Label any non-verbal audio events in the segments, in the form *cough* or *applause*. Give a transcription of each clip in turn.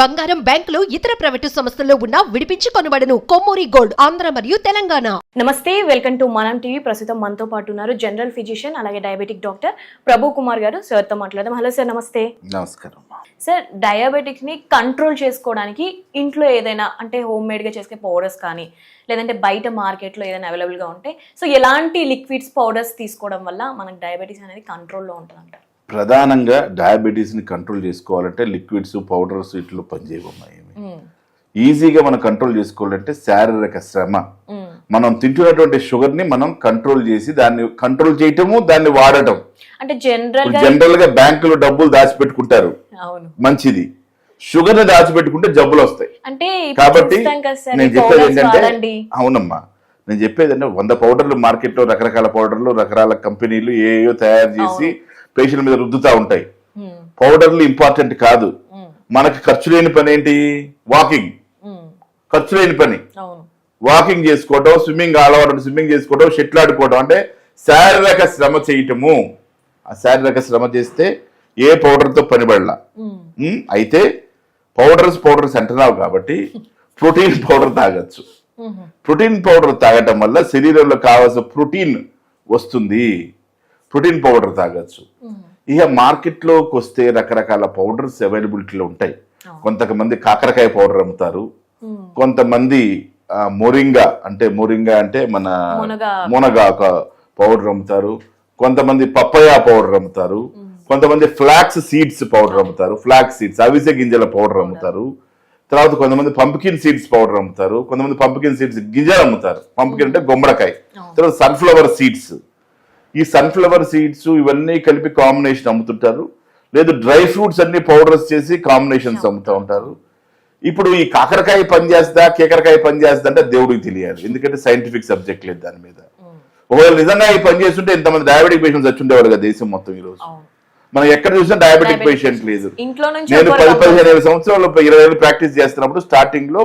బంగారం బ్యాంకులు ఇతర ప్రైవేటు సంస్థల్లో ఉన్న విడిపించి కొనబడను కొమ్మూరి గోల్డ్ ఆంధ్ర మరియు Telangana. Welcome to Manam TV. ప్రస్తుతం మనతో పాటు ఉన్నారు జనరల్ ఫిజిషియన్ అలాగే డయాబెటిక్ డాక్టర్ ప్రభు కుమార్ గారు. సార్తో మాట్లాడదాం. హలో సార్ నమస్తే. నమస్కారం. సార్ డయాబెటిక్స్ని కంట్రోల్ చేసుకోవడానికి ఇంట్లో ఏదైనా అంటే హోమ్ మేడ్గా చేసే పౌడర్స్ కానీ లేదంటే బయట మార్కెట్లో ఏదైనా అవైలబుల్గా ఉంటే సో ఎలాంటి లిక్విడ్స్ పౌడర్స్ తీసుకోవడం వల్ల మనకు డయాబెటీస్ అనేది కంట్రోల్లో ఉంటుంది అంటారు ప్రధానంగా డయాబెటీస్ని కంట్రోల్ చేసుకోవాలంటే లిక్విడ్స్ పౌడర్స్ ఇట్లు పనిచేయవమ్మా ఏమి? ఈజీగా మనం కంట్రోల్ చేసుకోవాలంటే శారీరక శ్రమ. మనం తింటున్నటువంటి షుగర్ని మనం కంట్రోల్ చేసి దాన్ని కంట్రోల్ చేయటము దాన్ని వాడటం. అంటే జనరల్గా జనరల్గా బ్యాంకులో డబ్బులు దాచిపెట్టుకుంటారు. మంచిది. షుగర్ని దాచిపెట్టుకుంటే జబ్బులు వస్తాయి. అంటే కాబట్టి నేను చెప్పేది ఏంటంటే అవునమ్మా. నేను చెప్పేది అంటే వంద పౌడర్లు మార్కెట్లో రకరకాల పౌడర్లు రకరకాల కంపెనీలు ఏయో తయారు చేసి పేషెంట్ మీద రుద్దుతా ఉంటాయి. ఉమ్, పౌడర్లు ఇంపార్టెంట్ కాదు. ఉమ్, మనకి ఖర్చు లేని పని ఏంటి? వాకింగ్. ఉమ్, ఖర్చు లేని పని. వాకింగ్ చేసుకోవటం స్విమ్మింగ్ ఆడవడం స్విమ్మింగ్ చేసుకోవడం షెటిల్ ఆడుకోవడం అంటే శారీరక శ్రమ చేయటము. ఆ శారీరక శ్రమ చేస్తే ఏ పౌడర్తో పని పడలా. ఉమ్, ఉమ్, అయితే పౌడర్స్ పౌడర్స్ అంటున్నావు కాబట్టి ప్రోటీన్ పౌడర్ తాగొచ్చు. ప్రోటీన్ పౌడర్ తాగటం వల్ల శరీరంలో కావాల్సిన ప్రోటీన్ వస్తుంది. ప్రోటీన్ పౌడర్ తాగొచ్చు. ఇక మార్కెట్లోకి వస్తే రకరకాల పౌడర్స్ అవైలబిలిటీలో ఉంటాయి. కొంతమంది కాకరకాయ పౌడర్ అమ్ముతారు. కొంతమంది మొరింగా అంటే మొరింగా అంటే మన మునగ. మునగాక పౌడర్ అమ్ముతారు. కొంతమంది పప్పయ పౌడర్ అమ్ముతారు. కొంతమంది ఫ్లాక్స్ సీడ్స్ పౌడర్ అమ్ముతారు. ఫ్లాక్స్ సీడ్స్ అవిసె గింజల పౌడర్ అమ్ముతారు. తర్వాత కొంతమంది పంప్కిన్ సీడ్స్ పౌడర్ అమ్ముతారు. కొంతమంది పంప్కిన్ సీడ్స్ గింజలు అమ్ముతారు. పంప్కిన్ అంటే గుమ్మడికాయ. తర్వాత సన్ఫ్లవర్ సీడ్స్. ఈ సన్ఫ్లవర్ సీడ్స్ ఇవన్నీ కలిపి కాంబినేషన్ అమ్ముతుంటారు. లేదు డ్రై ఫ్రూట్స్ అన్ని పౌడర్స్ చేసి కాంబినేషన్స్ అమ్ముతూ ఉంటారు. ఇప్పుడు ఈ కాకరకాయ పని చేస్తా కేకరకాయ పని చేస్తా అంటే దేవుడికి తెలియాలి. ఎందుకంటే సైంటిఫిక్ సబ్జెక్ట్ లేదు దాని మీద. ఒకవేళ నిజంగా ఈ పని చేస్తుంటే ఇంతమంది డయాబెటిక్ పేషెంట్స్ వచ్చి ఉండేవారు కదా దేశం మొత్తం ఈ రోజు. మనం ఎక్కడ చూసినా డయాబెటిక్ పేషెంట్ లేదు. నేను పది పదిహేను ఇరవై సంవత్సరాలు ఇరవై ఏళ్ళు ప్రాక్టీస్ చేస్తున్నప్పుడు స్టార్టింగ్లో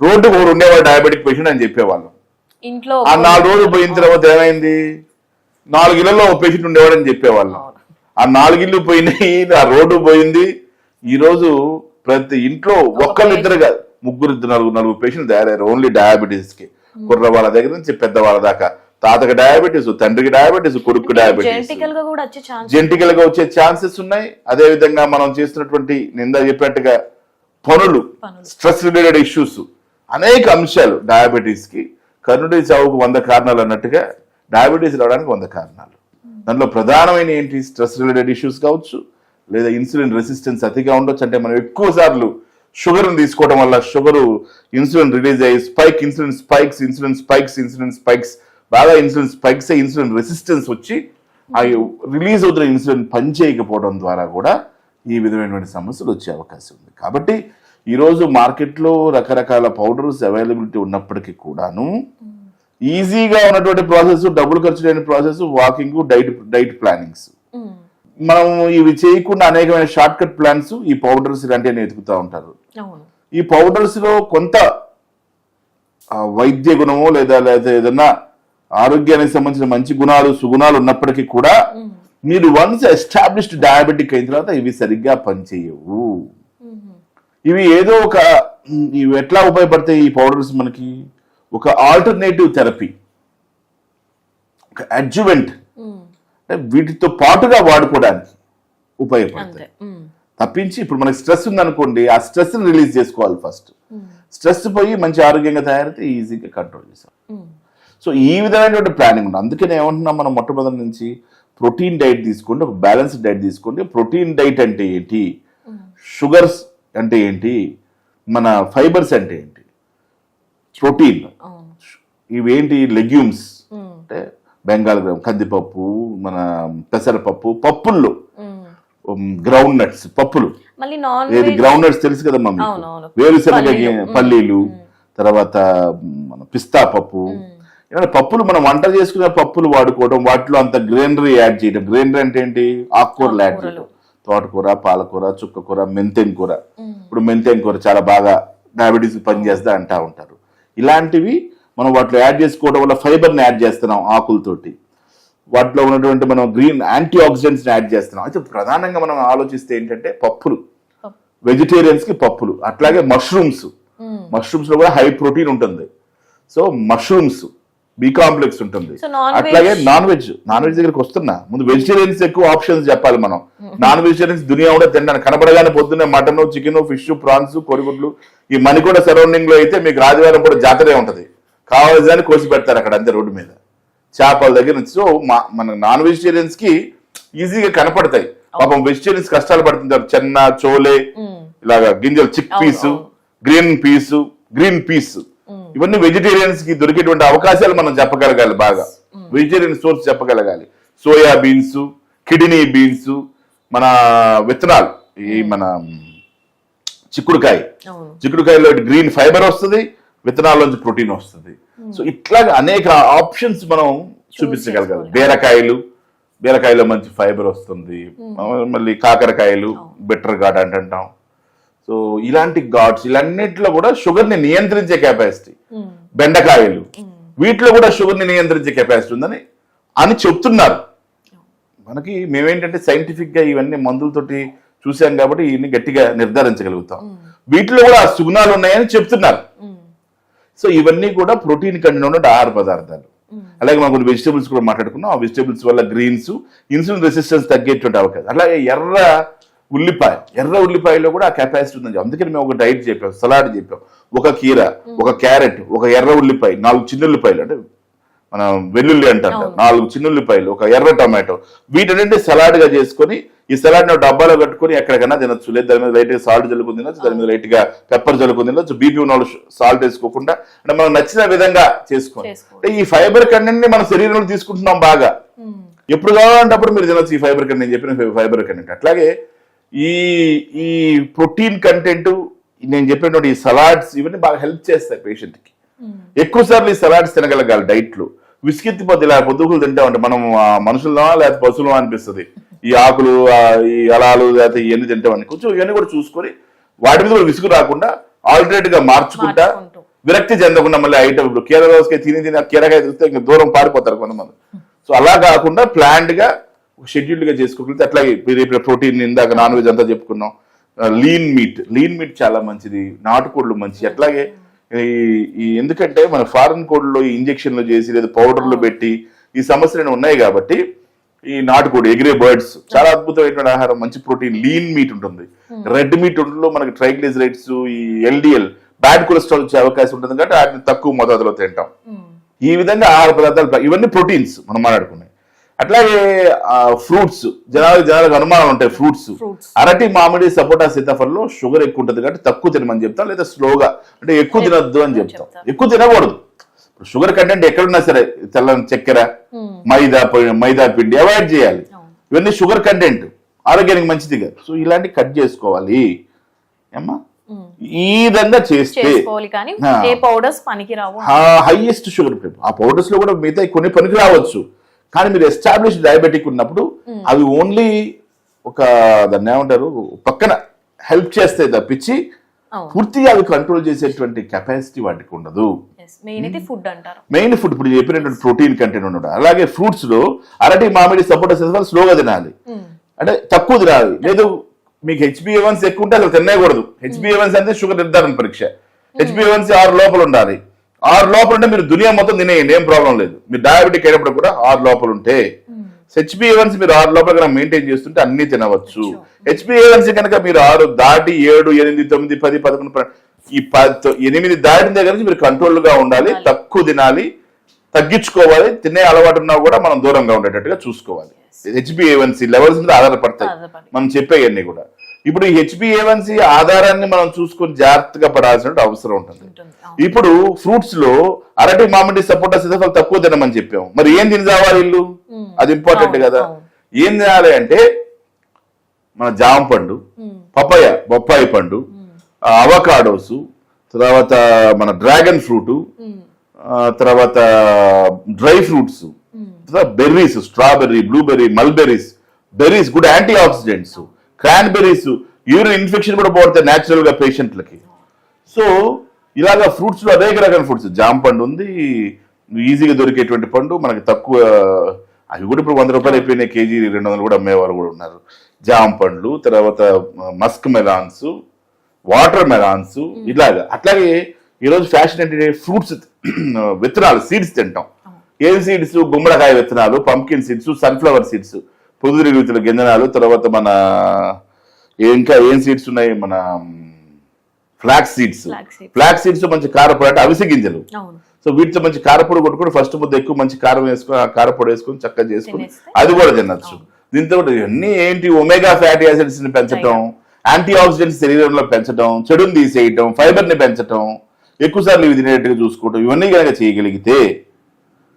రోడ్డు ఒకరు ఉండేవాడు డయాబెటిక్ పేషెంట్ అని చెప్పేవాళ్ళం. ఇంట్లో ఆ నాలుగు రోజులు పోయిన తర్వాత ఏమైంది? నాలుగు ఇళ్ళలో ఒక పేషెంట్ ఉండేవాడని చెప్పేవాళ్ళం. ఆ నాలుగిళ్ళు పోయినాయి ఆ రోడ్డు పోయింది. ఈ రోజు ప్రతి ఇంట్లో ఒక్కరిద్దరు కాదు ముగ్గురు ఇద్దరు నలుగురు నలుగురు పేషెంట్ తయారయ్యారు. ఓన్లీ డయాబెటీస్కి కుర్ర వాళ్ళ దగ్గర నుంచి పెద్ద వాళ్ళ దాకా. తాతకి డయాబెటీస్ తండ్రికి డయాబెటీస్ కొడుకు డయాబెటీస్ జెంటికల్గా వచ్చే ఛాన్సెస్ ఉన్నాయి. అదే విధంగా మనం చేస్తున్నటువంటి నిందా చెప్పినట్టుగా పనులు పనులు. స్ట్రెస్ రిలేటెడ్ ఇష్యూస్ అనేక అంశాలు డయాబెటీస్కి కర్ణుడి చావుకు వంద కారణాలు అన్నట్టుగా డయాబెటీస్ రావడానికి వంద కారణాలు. దాంట్లో ప్రధానమైన ఏంటి? స్ట్రెస్ రిలేటెడ్ ఇష్యూస్ కావచ్చు లేదా ఇన్సులిన్ రెసిస్టెన్స్ అతిగా ఉండొచ్చు. అంటే మనం ఎక్కువ సార్లు షుగర్ని తీసుకోవడం వల్ల షుగరు ఇన్సులిన్ రిలీజ్ అయ్యి spike insulin spikes insulin spikes insulin spikes బాగా ఇన్సులిన్ స్పైక్స్ ఇన్సులిన్ రెసిస్టెన్స్ వచ్చి ఆ రిలీజ్ అవుతున్న ఇన్సులిన్ పనిచేయకపోవడం ద్వారా కూడా ఈ విధమైనటువంటి సమస్యలు వచ్చే అవకాశం ఉంది. కాబట్టి ఈరోజు మార్కెట్లో రకరకాల పౌడర్స్ అవైలబిలిటీ ఉన్నప్పటికీ కూడాను ఈజీగా ఉన్నటువంటి ప్రాసెస్ డబ్బులు ఖర్చు లేని process walking diet diet plannings మనం ఇవి చేయకుండా అనేకమైన షార్ట్ కట్ ప్లాన్స్ ఈ పౌడర్స్ ఇలాంటివన్నీ వెతుకుతూ ఉంటారు. ఈ పౌడర్స్లో కొంత వైద్య గుణమో లేదా లేదా ఏదన్నా ఆరోగ్యానికి సంబంధించిన మంచి గుణాలు సుగుణాలు ఉన్నప్పటికీ కూడా మీరు వన్స్ ఎస్టాబ్లిష్డ్ డయాబెటిక్ అయిన తర్వాత ఇవి సరిగ్గా పనిచేయవు. ఇవి ఏదో ఒక ఇవి ఎట్లా ఉపయోగపడతాయి ఈ పౌడర్స్ మనకి? ఒక ఆల్టర్నేటివ్ థెరపీ ఒక అడ్జువెంట్ అంటే వీటితో పాటుగా వాడుకోవడానికి ఉపయోగపడతాయి. ఉమ్, తప్పించి ఇప్పుడు మనకి స్ట్రెస్ ఉందనుకోండి ఆ స్ట్రెస్ రిలీజ్ చేసుకోవాలి ఫస్ట్ స్ట్రెస్ పోయి మంచి ఆరోగ్యంగా తయారైతే ఈజీగా కంట్రోల్ చేసాం సో ఈ విధమైనటువంటి ప్లానింగ్ ఉంది. అందుకనే ఏమంటున్నాం మనం మొట్టమొదటి నుంచి ప్రోటీన్ డైట్ తీసుకోండి ఒక బ్యాలెన్స్డ్ డైట్ తీసుకోండి. ప్రోటీన్ డైట్ అంటే ఏంటి? షుగర్స్ అంటే ఏంటి? మన ఫైబర్స్ అంటే ఏంటి? ప్రోటీన్. ఇవేంటి? లెగ్యూమ్స్. అంటే బెంగాల్ గ్రామ్ కందిపప్పు మన పెసరపప్పు పప్పుల్లో. గ్రౌండ్ నట్స్ పప్పులు. ఏది? గ్రౌండ్ నట్స్ తెలుసు కదా మమ్మీ అవునవును. వేరుశనగ పల్లీలు. తర్వాత మన పిస్తా పప్పు. ఇలాంటి పప్పులు మనం వంట చేసుకునే పప్పులు వాడుకోవడం వాటిలో అంత గ్రైనరీ యాడ్ చేయడం. గ్రైనరీ అంటే ఏంటి? ఆకుకూరలు యాడ్ చేయడం. తోటకూర పాలకూర చుక్కకూర మెంతెం కూర. ఇప్పుడు మెంతెం కూర చాలా బాగా డయాబెటీస్ పనిచేస్తా అంటా ఉంటారు. ఇలాంటివి మనం వాటిలో యాడ్ చేసుకోవడం వల్ల ఫైబర్ని యాడ్ చేస్తున్నాం ఆకులతోటి. వాటిలో ఉన్నటువంటి మనం గ్రీన్ యాంటీ ఆక్సిడెంట్స్ యాడ్ చేస్తున్నాం. అయితే ప్రధానంగా మనం ఆలోచిస్తే ఏంటంటే పప్పులు. వెజిటేరియన్స్కి పప్పులు. అట్లాగే మష్రూమ్స్. మష్రూమ్స్లో కూడా హై ప్రోటీన్ ఉంటుంది. సో మష్రూమ్స్ బి కాంప్లెక్స్ ఉంటుంది. అట్లాగే నాన్ వెజ్ నాన్ వెజ్ దగ్గరికి వస్తున్నా. ముందు వెజిటేరియన్స్ ఎక్కువ ఆప్షన్స్ చెప్పాలి మనం. నాన్ వెజిటేరియన్స్ దునియా కూడా తినడానికి కనపడగానే పొద్దున్నే మటన్ చికెన్ ఫిష్ ప్రాన్స్ కొరిగుడ్లు ఈ మణికొండ సరౌండింగ్లో అయితే మీకు ఆదివారం కూడా జాతరే ఉంటది. కావాల్సిన కోసి పెడతారు అక్కడ అంతే రోడ్డు మీద. చేపల దగ్గర నుంచి. సో మా- మన నాన్ వెజిటేరియన్స్కి ఈజీగా కనపడతాయి. పాపం వెజిటేరియన్స్ కష్టాలు పడుతుంటారు. చెన్న చోలే ఇలాగా గింజలు chickpeas. Green peas green peas ఇవన్నీ వెజిటేరియన్స్కి దొరికేటువంటి అవకాశాలు మనం చెప్పగలగాలి బాగా. వెజిటేరియన్ సోర్స్ చెప్పగలగాలి. సోయా బీన్స్ కిడ్నీ బీన్స్ మన విత్తనాలు. ఈ మన చిక్కుడుకాయ. చిక్కుడుకాయలో గ్రీన్ ఫైబర్ వస్తుంది విత్తనాల్లోంచి ప్రోటీన్ వస్తుంది. సో ఇట్లాగా అనేక ఆప్షన్స్ మనం చూపించగలగాలి. బీరకాయలు బీరకాయలో మంచి ఫైబర్ వస్తుంది. మళ్ళీ కాకరకాయలు బెటర్ ఘాట్ అంటుంటాం. సో ఇలాంటి ఘాట్స్ ఇలాన్నిట్లో కూడా షుగర్ని నియంత్రించే కెపాసిటీ బెండకాయలు. వీటిలో కూడా షుగర్ని నియంత్రించే కెపాసిటీ ఉందని అని చెప్తున్నారు. మనకి మేమేంటంటే సైంటిఫిక్గా ఇవన్నీ మందులతోటి చూసాం కాబట్టి ఇవన్నీ గట్టిగా నిర్ధారించగలుగుతాం. వీటిలో కూడా సుగుణాలు ఉన్నాయని చెప్తున్నారు. సో ఇవన్నీ కూడా ప్రోటీన్ కంటెంట్ ఉన్న ఆహార పదార్థాలు. అలాగే మనం కొన్ని వెజిటబుల్స్ కూడా మాట్లాడుకున్నాం. ఆ వెజిటబుల్స్ వల్ల గ్రీన్స్ ఇన్సులిన్ రెసిస్టెన్స్ తగ్గేటువంటి అవకాశం. అలాగే ఎర్ర ఉల్లిపాయ ఎర్ర ఉల్లిపాయలో కూడా ఆ కెపాసిటీ ఉందని అందుకని మేము ఒక డైట్ చెప్పాం సలాడ్ చెప్పాం. ఒక కీర ఒక క్యారెట్ ఒక ఎర్ర ఉల్లిపాయ నాలుగు చిన్న ఉల్లిపాయలు అంటే మనం వెల్లుల్లి అంటారు నాలుగు చిన్న ఉల్లిపాయలు ఒక ఎర్ర టొమాటో. వీటన్నింటి సలాడ్గా చేసుకొని ఈ సలాడ్ డబ్బాలో కట్టుకొని ఎక్కడికైనా తినొచ్చు. లేదు దాని మీద లైట్గా సాల్ట్ జల్లుకుని తినొచ్చు దాని మీద లైట్గా పెప్పర్ జల్లుకుని తినొచ్చు. బీపీ ఉన్న సాల్ట్ వేసుకోకుండా అంటే మనం నచ్చిన విధంగా చేసుకోండి చేసుకోవాలి. అంటే ఈ ఫైబర్ కంటెంట్ని మన శరీరంలో తీసుకుంటున్నాం బాగా. ఎప్పుడు కావాలంటే అప్పుడు మీరు తినొచ్చు ఈ ఫైబర్ కంటెంట్ నేను చెప్పిన ఫైబర్ కంటెంట్ అట్లాగే ఈ ఈ ప్రోటీన్ కంటెంట్ నేను చెప్పినటువంటి ఈ సలాడ్స్ ఇవన్నీ బాగా హెల్ప్ చేస్తాయి పేషెంట్కి ఎక్కువ సార్లు ఈ సలాడ్స్ తినగలగాలి డైట్లో విసిగెత్తిపోతే ఇలా పొద్దుకులు తింటామంటే మనం మనుషులమా లేకపోతే పశువులమా అనిపిస్తుంది. ఈ ఆకులు ఈ అలాలు లేకపోతే ఇవన్నీ తింటామని కొంచెం ఇవన్నీ కూడా చూసుకొని వాటి మీద కూడా విసుగు రాకుండా ఆల్టర్నేట్గా మార్చుకుంటా. విరక్తి చెందకుండా మళ్ళీ ఐటమ్ ఇప్పుడు కీర దోసకాయ తిని తిని కీరకాయ చూస్తే ఇంకా దూరం పారిపోతారు కొంతమంది. సో అలా కాకుండా ప్లాన్డ్గా షెడ్యూల్డ్గా చేసుకోగలిగితే అట్లాగే ఇప్పుడు ప్రోటీన్ ఇందాక నాన్ వెజ్ అంతా చెప్పుకున్నాం. లీన్ మీట్ లీన్ మీట్ చాలా మంచిది. నాటుకోళ్ళు మంచిది అట్లాగే ఈ ఈ ఎందుకంటే మన ఫారెన్ కోడ్లో ఇంజక్షన్లు చేసి లేదా పౌడర్లు పెట్టి ఈ సమస్యలు ఉన్నాయి కాబట్టి ఈ నాటుకోడి ఎగిరే బర్డ్స్ చాలా అద్భుతమైనటువంటి ఆహారం మంచి ప్రోటీన్ లీన్ మీట్ ఉంటుంది. రెడ్ మీట్ ఉంటుందో మనకి ట్రైగ్లిజరైడ్స్ ఈ ఎల్డిఎల్ బ్యాడ్ కొలెస్ట్రాల్ వచ్చే అవకాశం ఉంటుంది కాబట్టి వాటిని తక్కువ మోతాదులో తింటాం. ఈ విధంగా ఆహార పదార్థాలు ఇవన్నీ ప్రోటీన్స్ మనం మాట్లాడుకున్నాయి అట్లాగే ఫ్రూట్స్ జనాలకు జనాలకు అనుమానం ఉంటాయి ఫ్రూట్స్. అరటి మామిడి సపోటా సీతాఫలంలో షుగర్ ఎక్కువ ఉంటుంది కాబట్టి తక్కువ తినమని చెప్తాం లేదా స్లోగా అంటే ఎక్కువ తినొద్దు అని చెప్తాం. ఎక్కువ తినకూడదు. షుగర్ కంటెంట్ ఎక్కడున్నా సరే తెల్లని చక్కెర మైదా మైదా పిండి అవాయిడ్ చేయాలి. ఇవన్నీ షుగర్ కంటెంట్. ఆరోగ్యానికి మంచిది కాదు. సో ఇలాంటి కట్ చేసుకోవాలి. ఏమ్మా? ఈ విధంగా చేస్తే హైయెస్ట్ షుగర్ ఆ పౌడర్స్లో కూడా మిగతా కొన్ని పనికి రావచ్చు. కానీ మీరు ఎస్టాబ్లిష్ డయాబెటిక్ ఉన్నప్పుడు అవి ఓన్లీ ఒక దాన్ని ఏమంటారు పక్కన హెల్ప్ చేస్తే తప్పించి పూర్తిగా అవి కంట్రోల్ చేసేటువంటి కెపాసిటీ వాటికి ఉండదు. మెయిన్ ఫుడ్ ఫుడ్ ఇప్పుడు చెప్పినటువంటి ప్రోటీన్ కంటెంట్ ఉండడం అలాగే ఫ్రూట్స్లో అరటి మామిడి సపోటా సీతాఫలం స్లోగా తినాలి. అంటే తక్కువ తినాలి. లేదు మీకు హెచ్బిఏవన్స్ ఎక్కువ ఉంటే అసలు తినేయకూడదు హెచ్బిఏవన్స్ అంటే షుగర్ నిర్ధారణ పరీక్ష. హెచ్బిఏవన్స్ ఆరు లోపల ఉండాలి. ఆరు లోపల ఉంటే మీరు దునియా మొత్తం తినేయండి ఏం ప్రాబ్లం లేదు. మీరు డయాబెటిక్ అయినప్పుడు కూడా ఆరు లోపల ఉంటే హెచ్బిఏవన్స్ మీరు ఆరు లోపల కనుక మెయింటైన్ చేస్తుంటే అన్ని తినవచ్చు. హెచ్బిఏవన్స్ కనుక మీరు ఆరు దాటి ఏడు ఎనిమిది తొమ్మిది పది పదకొండు ఈ ఎనిమిది దాటిన దగ్గర నుంచి మీరు కంట్రోల్గా ఉండాలి తక్కువ తినాలి తగ్గించుకోవాలి తినే అలవాటు ఉన్నా కూడా మనం దూరంగా ఉండేటట్టుగా చూసుకోవాలి. హెచ్బిఏవన్సీ లెవెల్స్ మీద ఆధారపడతాయి. ఆధారపడి. మనం చెప్పేవన్నీ కూడా. ఇప్పుడు ఈ హెచ్బిఏవన్సీ ఆధారాన్ని మనం చూసుకొని జాగ్రత్తగా పడాల్సిన అవసరం ఉంటుంది. ఇప్పుడు ఫ్రూట్స్లో అరటి మామిడి సపోటా సీతాఫలం తక్కువ తినమని చెప్పాం మరి ఏం తిని ఇల్లు? అది ఇంపార్టెంట్ కదా. ఏం తినాలి అంటే మన జామ పండు పపాయ బొప్పాయి పండు అవకాడోస్ తర్వాత మన డ్రాగన్ ఫ్రూట్ తర్వాత dry fruits berries strawberry blueberry mulberries berries good antioxidants cranberries urine infection కూడా పోతాయి న్యాచురల్గా పేషెంట్లకి సో ఇలాగా ఫ్రూట్స్లో అనేక రకాల ఫ్రూట్స్ జామ పండు ఉంది ఈజీగా దొరికేటువంటి పండు మనకి తక్కువ అవి కూడా ఇప్పుడు వంద రూపాయలు అయిపోయినాయి కేజీ రెండు వందలు కూడా అమ్మేవారు కూడా ఉన్నారు. జామ పండ్లు తర్వాత మస్క్ మెలాన్స్ వాటర్ మెలాన్స్ ఇలాగా. అట్లాగే ఈరోజు ఫ్యాషన్ ఏంటంటే ఫ్రూట్స్ *clears throat* విత్తనాలు సీడ్స్ తింటాం. ఏం సీడ్స్ గుమ్మడికాయ విత్తనాలు పంకిన్ సీడ్స్ సన్ఫ్లవర్ సీడ్స్ పొదురు విత్తుల గింజనాలు తర్వాత మన ఇంకా ఏం సీడ్స్ ఉన్నాయి? మన ఫ్లాక్స్ సీడ్స్. ఫ్లాక్స్ సీడ్స్ మంచి కారపొడి అంటే అవిసె గింజలు. సో వీటితో మంచి కారపొడి కొట్టుకుని ఫస్ట్ ముద్ద ఎక్కువ మంచి కారం వేసుకుని ఆ కారపొడి వేసుకుని చక్కగా చేసుకుని అది కూడా తినచ్చు. దీంతో కూడా ఇవన్నీ ఏంటి? ఒమేగా ఫ్యాటీ యాసిడ్స్ని పెంచడం యాంటీ ఆక్సిడెంట్స్ శరీరంలో పెంచడం చెడుని తీసేయటం ఫైబర్ని పెంచడం ఎక్కువ సార్లు ఇవి తినేట్టుగా చూసుకోవటం ఇవన్నీ కనుక చేయగలిగితే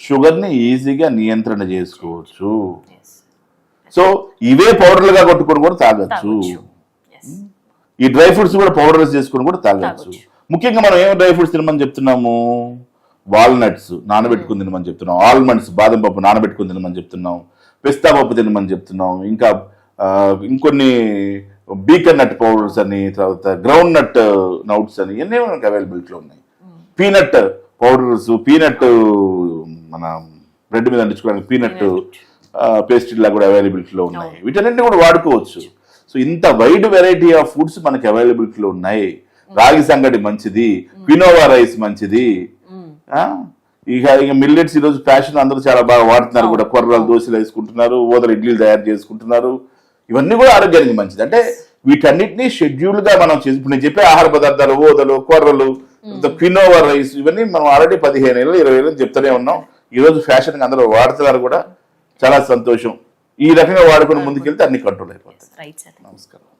షుగర్ని ఈజీగా నియంత్రణ చేసుకోవచ్చు. సో ఇవే పౌడర్లుగా కొట్టుకొని కూడా తాగొచ్చు. ఈ డ్రై ఫ్రూట్స్ కూడా పౌడర్స్ చేసుకుని కూడా తాగొచ్చు. ముఖ్యంగా మనం ఏం డ్రై ఫ్రూట్స్ తినమని చెప్తున్నాము? వాల్నట్స్ నానబెట్టుకుని తినమని చెప్తున్నాం. ఆల్మండ్స్ బాదం పప్పు నానబెట్టుకుని తినమని చెప్తున్నాం. పిస్తా పప్పు తినమని చెప్తున్నాం. ఇంకా ఇంకొన్ని బీకన్ నట్ పౌడర్స్ అని తర్వాత గ్రౌండ్ నట్ నౌట్స్ అని ఇవన్నీ మనకి అవైలబిలిటీలో ఉన్నాయి? పీనట్ పౌడర్స్ పీనట్ మన బ్రెడ్ మీద అంటించుకోవడానికి పీనట్. పేస్ట్రీ లా కూడా అవైలబిలిటీలో ఉన్నాయి. వీటన్నింటినీ కూడా వాడుకోవచ్చు. సో ఇంత వైడ్ వెరైటీ ఆఫ్ ఫుడ్స్ మనకి అవైలబిలిటీలో ఉన్నాయి. రాగి సంగటి మంచిది క్వినోవా రైస్ మంచిది? ఇక ఇక మిల్లెట్స్ ఈరోజు ఫ్యాషన్ అందరూ చాలా బాగా వాడుతున్నారు కూడా. కొర్రలు దోశలు వేసుకుంటున్నారు ఓదర ఇడ్లీలు తయారు చేసుకుంటున్నారు. ఇవన్నీ కూడా ఆరోగ్యానికి మంచిది. అంటే వీటన్నిటిని షెడ్యూల్గా మనం ఇప్పుడు నేను చెప్పే ఆహార పదార్థాలు ఓదలు కొర్రలు క్వినోవా రైస్ ఇవన్నీ మనం ఆల్రెడీ పదిహేను ఏళ్ళు ఇరవై ఏళ్ళు చెప్తూనే ఉన్నాం. ఈ రోజు ఫ్యాషన్ అందరూ వాడుతున్నారు కూడా. చాలా సంతోషం. ఈ రకంగా వాడుకుని ముందుకెళ్తే అన్ని కంట్రోల్ అయిపోతాయి. నమస్కారం.